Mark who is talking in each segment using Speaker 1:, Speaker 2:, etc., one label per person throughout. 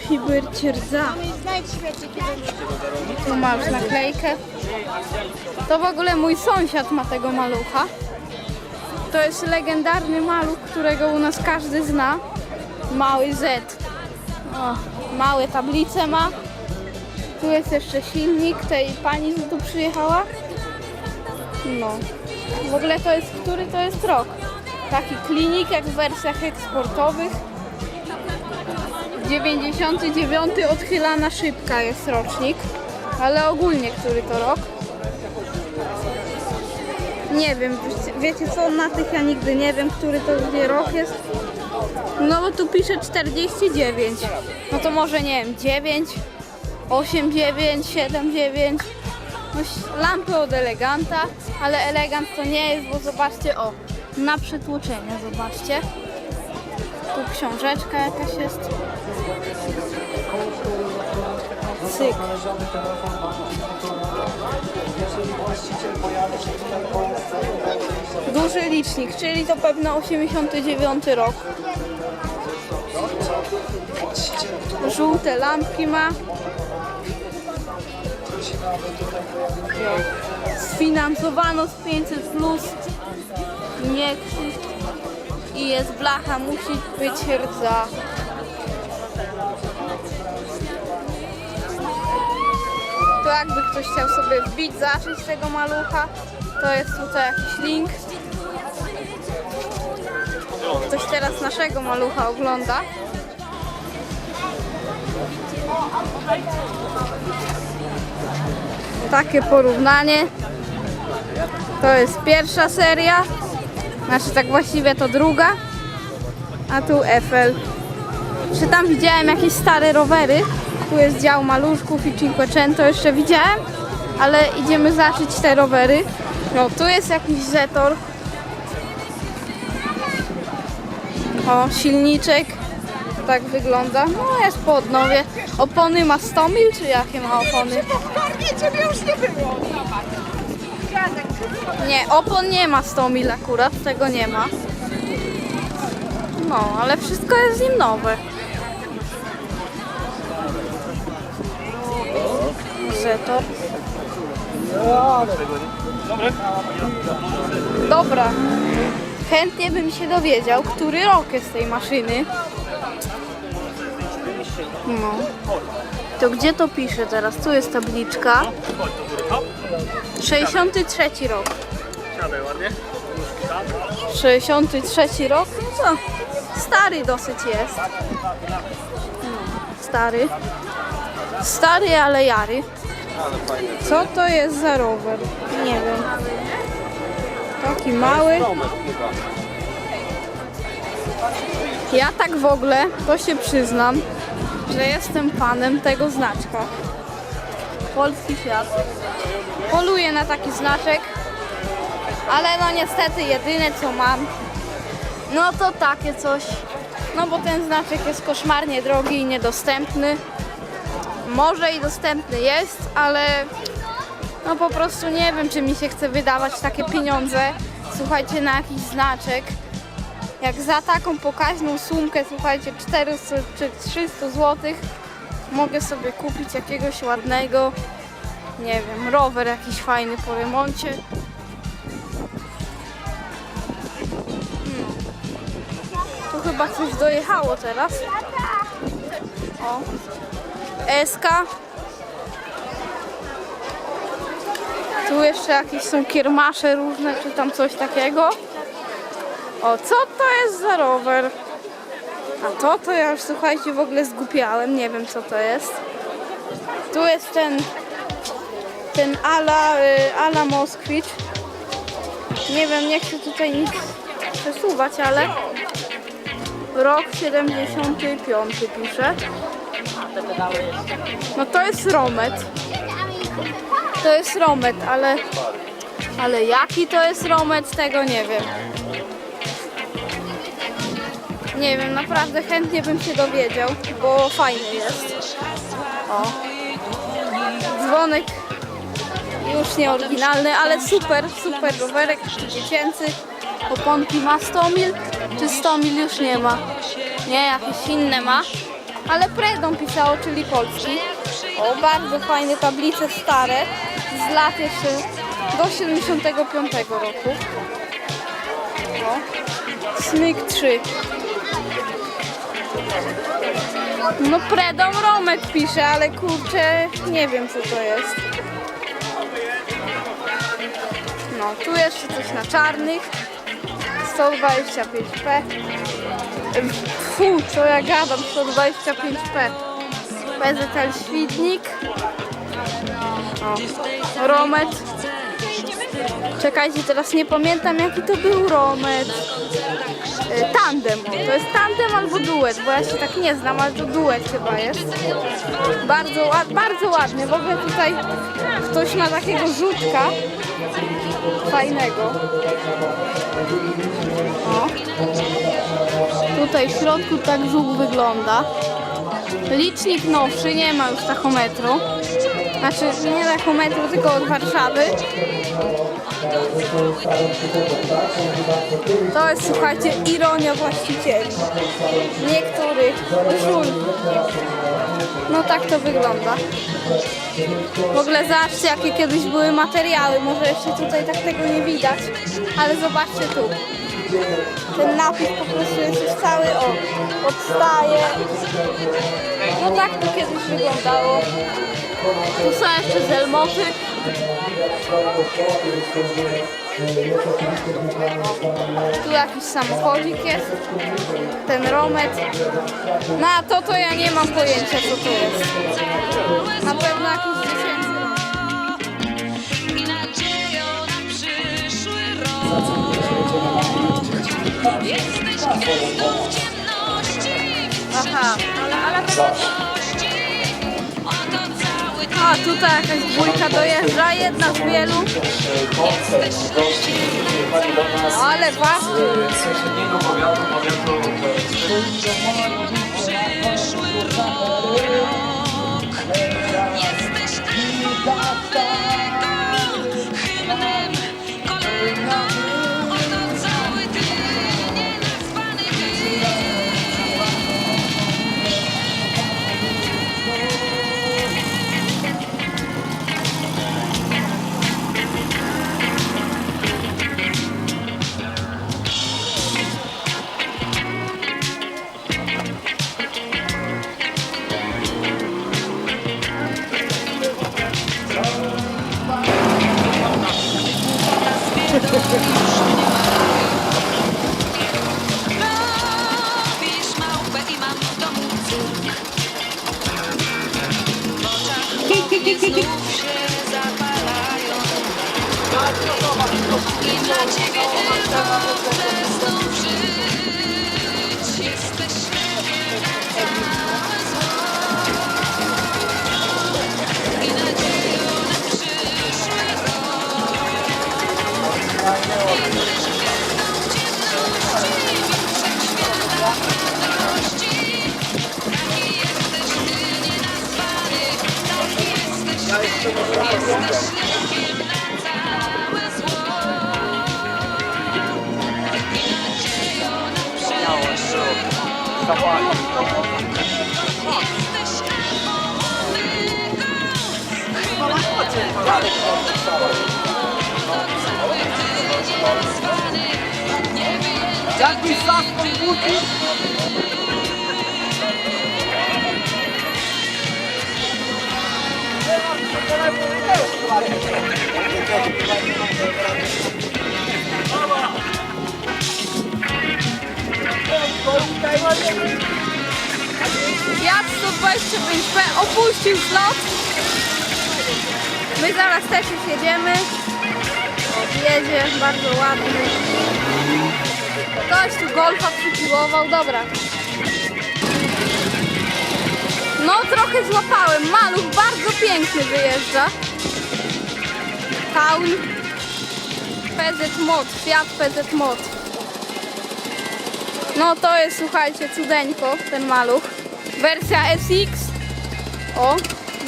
Speaker 1: musi być. Tu masz naklejkę. To w ogóle mój sąsiad ma tego malucha. To jest legendarny maluch, którego u nas każdy zna. Mały Z. O, małe tablice ma. Tu jest jeszcze silnik tej pani, co tu przyjechała. No. W ogóle to jest, który to jest rok? Taki klinik jak w wersjach eksportowych. 99 odchylana szybka jest rocznik, ale ogólnie który to rok? Nie wiem, wiecie- co, na tych ja nigdy nie wiem, który to gdzie rok jest. No bo tu pisze 49. No to może nie wiem, 9, 8, 9, 7, 9. No, lampy od eleganta, ale elegant to nie jest, bo zobaczcie, o, na przytłoczenie, zobaczcie. Tu książeczka jakaś jest. Cyk. Duży licznik, czyli to pewno 89 rok. Żółte lampki ma. Sfinansowano z 500 plus. Nie krzyż. I jest blacha, musi być rdza. To jakby ktoś chciał sobie wbić, zacząć tego malucha, to jest tutaj jakiś link. Ktoś teraz naszego malucha ogląda. Takie porównanie. To jest pierwsza seria. Znaczy tak właściwie to druga. A tu Eiffel. Czy tam widziałem jakieś stare rowery? Tu jest dział maluszków i Cinquecento jeszcze widziałem, ale idziemy zacząć te rowery. No, tu jest jakiś Zetor. O, silniczek. Tak wygląda. No, jest po odnowie. Opony ma 100 mil, czy jakie ma opony?
Speaker 2: Nie, ciebie już nie było.
Speaker 1: Nie, opon nie ma 100 mil akurat, tego nie ma. No, ale wszystko jest z nim nowe. Zetor. Dobra. Chętnie bym się dowiedział, który rok jest tej maszyny. No. To gdzie to pisze teraz? Tu jest tabliczka. 63 rok.
Speaker 3: Siadaj ładnie.
Speaker 1: 63 rok? No co? Stary dosyć jest. No, stary. Stary, ale jary. Co to jest za rower? Nie wiem. Taki mały. Ja tak w ogóle, to się przyznam, że jestem fanem tego znaczka. Polski Fiat. Na taki znaczek, ale no niestety jedyne co mam, no to takie coś. No bo ten znaczek jest koszmarnie drogi i niedostępny. Może i dostępny jest, ale no po prostu nie wiem, czy mi się chce wydawać takie pieniądze, słuchajcie, na jakiś znaczek. Jak za taką pokaźną sumkę, słuchajcie, 400 czy 300 zł, mogę sobie kupić jakiegoś ładnego, nie wiem, rower jakiś fajny po remoncie. Tu chyba coś dojechało teraz. O. SK. Tu jeszcze jakieś są kiermasze różne, czy tam coś takiego. O, co to jest za rower? A to, to ja już słuchajcie w ogóle zgupiałem, nie wiem co to jest. Tu jest ten, ten ala, y, ala Moskwicz. Nie wiem, nie chcę tutaj nic przesuwać, ale rok 75 pisze. No to jest Romet. To jest Romet, ale ale jaki to jest Romet, tego nie wiem. Nie wiem, naprawdę chętnie bym się dowiedział, bo fajny jest. O. Dzwonek już nie oryginalny, ale super, super rowerek dziecięcy. Oponki ma 100 mil, czy 100 mil już nie ma? Nie, jakieś inne ma, ale Predą pisało, czyli polski. O, bardzo fajne tablice stare, z lat jeszcze do 75 roku. O, Smyk 3. No Predą Romek pisze, ale kurczę, nie wiem co to jest. No, tu jeszcze coś na czarnych. 125p. Fu, co ja gadam, 125p. PZL Świdnik. O, Romet. Czekajcie, teraz nie pamiętam jaki to był Romet. E, Tandem, o, to jest tandem albo duet, bo ja się tak nie znam, ale to duet chyba jest. Bardzo, bardzo ładny, w ogóle tutaj ktoś ma takiego rzutka fajnego. O. Tutaj w środku tak żółk wygląda. Licznik nowszy, nie ma już tachometru. Znaczy nie tachometru, tylko od Warszawy. To jest, słuchajcie, ironia właścicieli. Niektórych żul. No tak to wygląda. W ogóle zobaczcie, jakie kiedyś były materiały. Może jeszcze tutaj tak tego nie widać, ale zobaczcie tu. Ten napis po prostu jest już cały, o, odstaje. No tak to kiedyś wyglądało. Tu są jeszcze zelmoty. Tu jakiś samochodzik jest. Ten romet. No a to to ja nie mam pojęcia co to jest. Na pewno jakiś rok.
Speaker 3: Jesteś gwiazdą w ciemności,
Speaker 1: Aha, ale, ale A tutaj jakaś dwójka dojeżdża, jedna z wielu. Ale
Speaker 4: powiatu
Speaker 3: Robisz małpę i mam w domu cyrk. W oczach ognie znów się zapalają. I dla ciebie tylko
Speaker 2: Jakiś zaspój budzi.
Speaker 1: Fiat 125P opuścił slot. My zaraz też już jedziemy. Jedzie, bardzo ładny. Ktoś tu golfa przypiłował, dobra. No trochę złapałem. Maluch bardzo pięknie wyjeżdża. Town. PZ Mod, Fiat PZ Mod. No to jest, słuchajcie, cudeńko, ten maluch. Wersja SX. O,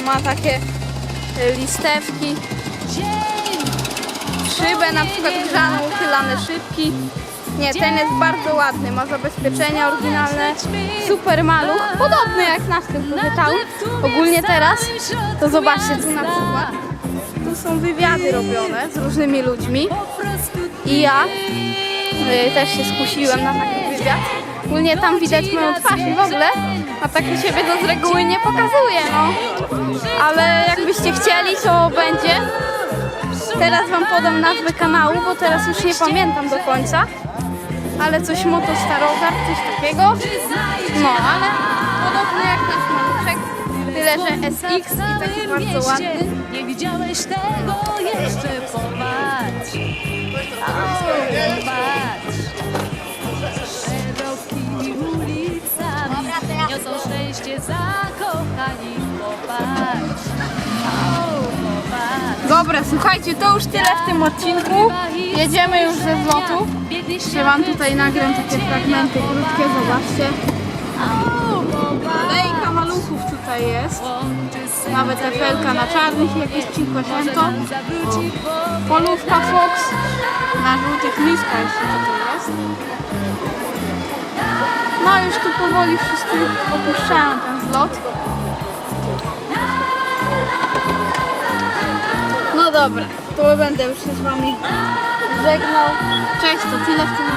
Speaker 1: ma takie e, listewki. Szybę na przykład grzaną, uchylane szybki. Nie, ten jest bardzo ładny, ma zabezpieczenia oryginalne, super maluch, podobny jak następny Town. Ogólnie teraz, to zobaczcie tu na przykład, tu są wywiady robione z różnymi ludźmi i ja y, też się skusiłem na taki wywiad. Ogólnie tam widać moją twarz i w ogóle, a tak u siebie to z reguły nie pokazuję, no. Ale jakbyście chcieli, to będzie. Teraz wam podam nazwę kanału, bo teraz już nie pamiętam do końca. Ale coś Moto Starogar, coś takiego. No, ale podobny jak nasz maluszek. Tyle, że SX i taki bardzo ładny.
Speaker 3: Nie widziałeś tego jeszcze popatrz. Popatrz. Szerokimi ulicami niosą szczęście zakochani. Popatrz.
Speaker 1: Dobra, słuchajcie, to już tyle w tym odcinku. Jedziemy już ze zlotu. Jeszcze wam tutaj nagram takie fragmenty krótkie, zobaczcie. Lejka maluchów tutaj jest. Nawet Efelka na czarnych, jakieś Cinquecento. Polówka Fox na żółtych liskach jeszcze tutaj jest. No już tu powoli wszyscy opuszczają ten zlot. Dobra, to będę już się z wami żegnał. Cześć, to tyle w tym